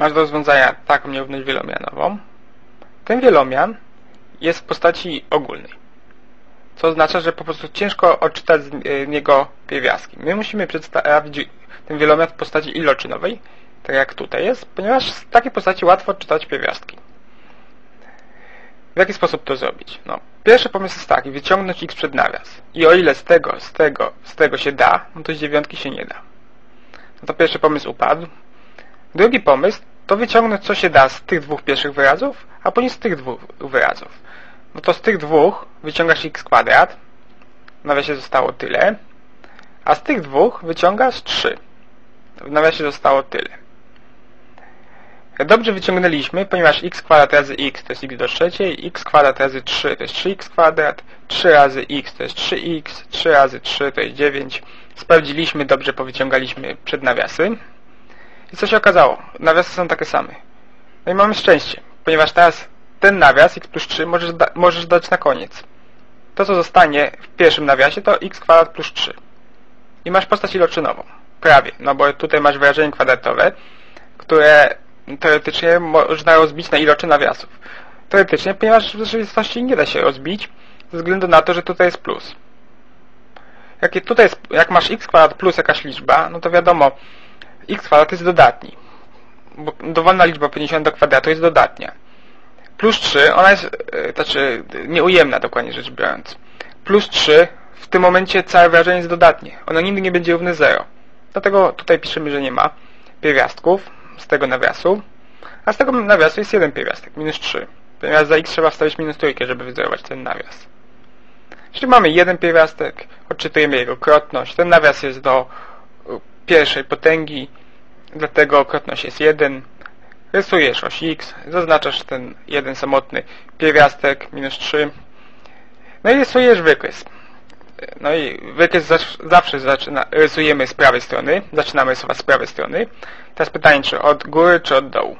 masz do rozwiązania taką nierówność wielomianową. Ten wielomian jest w postaci ogólnej. Co oznacza, że po prostu ciężko odczytać z e, niego pierwiastki. My musimy przedstawić ten wielomian w postaci iloczynowej, tak jak tutaj jest, ponieważ z takiej postaci łatwo odczytać pierwiastki. W jaki sposób to zrobić? No, pierwszy pomysł jest taki, wyciągnąć x przed nawias. I o ile z tego, z tego, z tego się da, no to z dziewiątki się nie da. No to pierwszy pomysł upadł. Drugi pomysł to wyciągnąć co się da z tych dwóch pierwszych wyrazów, a później z tych dwóch wyrazów. No to z tych dwóch wyciągasz x kwadrat, w nawiasie zostało tyle, a z tych dwóch wyciągasz 3. W nawiasie zostało tyle. Dobrze wyciągnęliśmy, ponieważ x kwadrat razy x to jest x do trzeciej, x kwadrat razy 3 to jest 3x kwadrat, 3 razy x to jest 3x, 3 razy 3 to jest 9. Sprawdziliśmy, dobrze powyciągaliśmy przed nawiasy. I co się okazało? Nawiasy są takie same. No i mamy szczęście, ponieważ teraz ten nawias x plus 3 możesz, da możesz dać na koniec. To co zostanie w pierwszym nawiasie to x kwadrat plus 3. I masz postać iloczynową. Prawie, no bo tutaj masz wyrażenie kwadratowe, które teoretycznie można rozbić na iloczy nawiasów. Teoretycznie, ponieważ w rzeczywistości nie da się rozbić, ze względu na to, że tutaj jest plus. Jak, tutaj jest, jak masz x kwadrat plus jakaś liczba, no to wiadomo, x kwadrat jest dodatni. Bo dowolna liczba podniesiona do kwadratu jest dodatnia. Plus 3, ona jest, yy, znaczy nieujemna dokładnie rzecz biorąc. Plus 3, w tym momencie całe wyrażenie jest dodatnie. Ono nigdy nie będzie równe 0. Dlatego tutaj piszemy, że nie ma pierwiastków z tego nawiasu, a z tego nawiasu jest jeden pierwiastek, minus 3. Ponieważ za x trzeba wstawić minus trójkę, żeby wyzerować ten nawias. Czyli mamy jeden pierwiastek, odczytujemy jego krotność. Ten nawias jest do pierwszej potęgi, dlatego krotność jest 1. Rysujesz oś x, zaznaczasz ten jeden samotny pierwiastek, minus 3. No i rysujesz wykres. No i wykres zawsze zaczyna, rysujemy z prawej strony, zaczynamy rysować z prawej strony. Teraz pytanie, czy od góry, czy od dołu.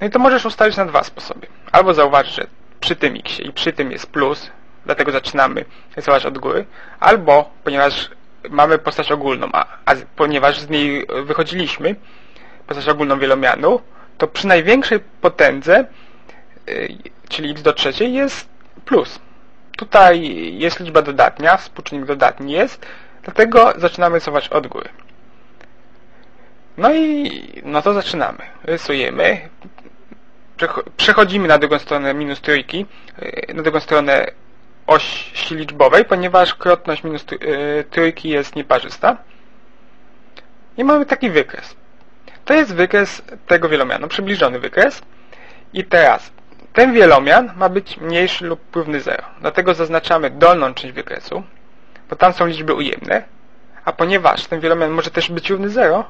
No i to możesz ustalić na dwa sposoby. Albo zauważyć, że przy tym x i przy tym jest plus, dlatego zaczynamy rysować od góry, albo, ponieważ mamy postać ogólną, a, a ponieważ z niej wychodziliśmy, postać ogólną wielomianu, to przy największej potędze, yy, czyli x do trzeciej, jest plus. Tutaj jest liczba dodatnia, współczynnik dodatni jest, dlatego zaczynamy rysować od góry. No i no to zaczynamy. Rysujemy. Przechodzimy na drugą stronę minus trójki, na drugą stronę osi liczbowej, ponieważ krotność minus trójki jest nieparzysta. I mamy taki wykres. To jest wykres tego wielomianu, przybliżony wykres. I teraz ten wielomian ma być mniejszy lub równy 0. Dlatego zaznaczamy dolną część wykresu, bo tam są liczby ujemne, a ponieważ ten wielomian może też być równy 0,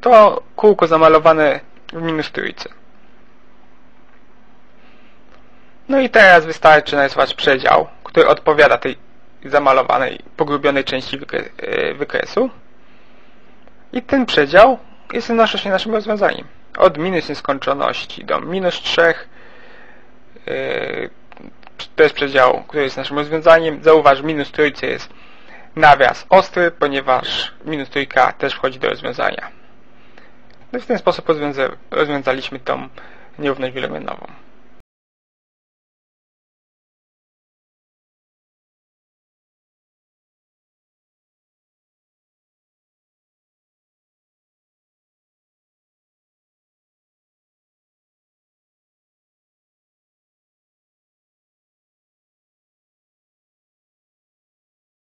to kółko zamalowane w minus trójce. No i teraz wystarczy narysować przedział, który odpowiada tej zamalowanej, pogrubionej części e, wykresu. I ten przedział jest jednocześnie naszym rozwiązaniem. Od minus nieskończoności do minus 3 Yy, to jest przedział, który jest naszym rozwiązaniem. Zauważ, minus trójce jest nawias ostry, ponieważ minus trójka też wchodzi do rozwiązania. No w ten sposób rozwiąza rozwiązaliśmy tą nierówność wielomianową.